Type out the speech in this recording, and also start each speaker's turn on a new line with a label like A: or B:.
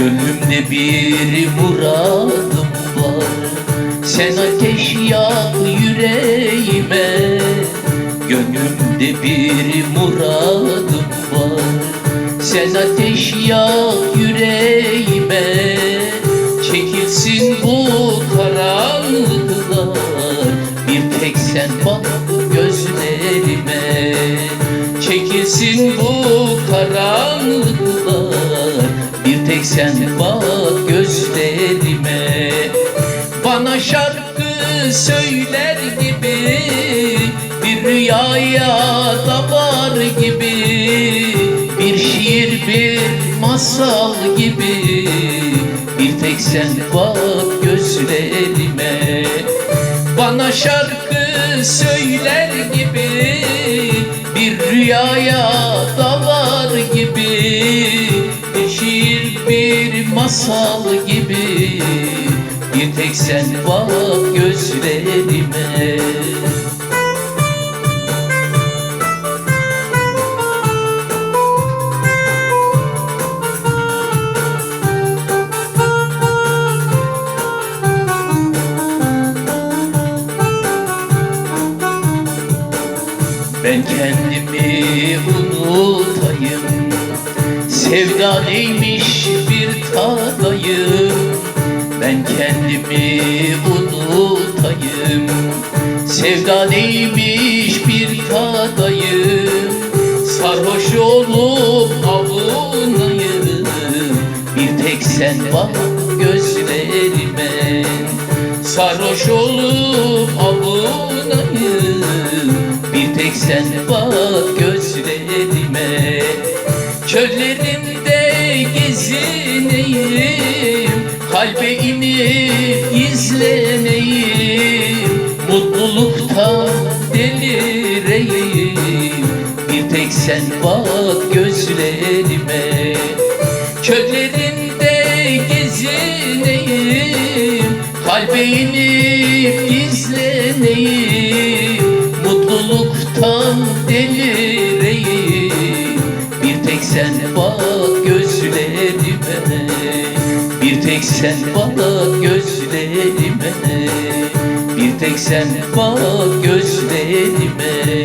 A: Gönlümde bir muradım var. Sen ateş yak yüreğime. Gönlümde bir muradım var. Sen ateş yak yüreğime. Çekilsin bu karanlıklar. Bir tek sen bak gözlerime. Çekilsin bu karanlıklar sen bak gözlerime. Bana şarkı söyler gibi Bir rüyaya dalar gibi Bir şiir bir masal gibi. Bir tek sen bak gözlerime. Bana şarkı söyler gibi Bir rüyaya dalar gibi şiir bir masal gibi. Bir tek sen bak gözlerime. Ben kendimi Sevda neymiş bir tadayım Ben kendimi unutayım. Sevda neymiş bir tadayım Sarhoş olup avunayım Bir tek sen bak gözlerime. Sarhoş olup avunayım Bir tek sen bak gözlerime inip izleneyim Mutluluktan delireyim. Bir tek sen bak gözlerime Çöllerinde gezineyim. Kalbe inip gizleneyim Mutluluktan delireyim. Bir tek sen bak gözlerime Bir tek sen bak gözlerime. Bir tek sen bak gözlerime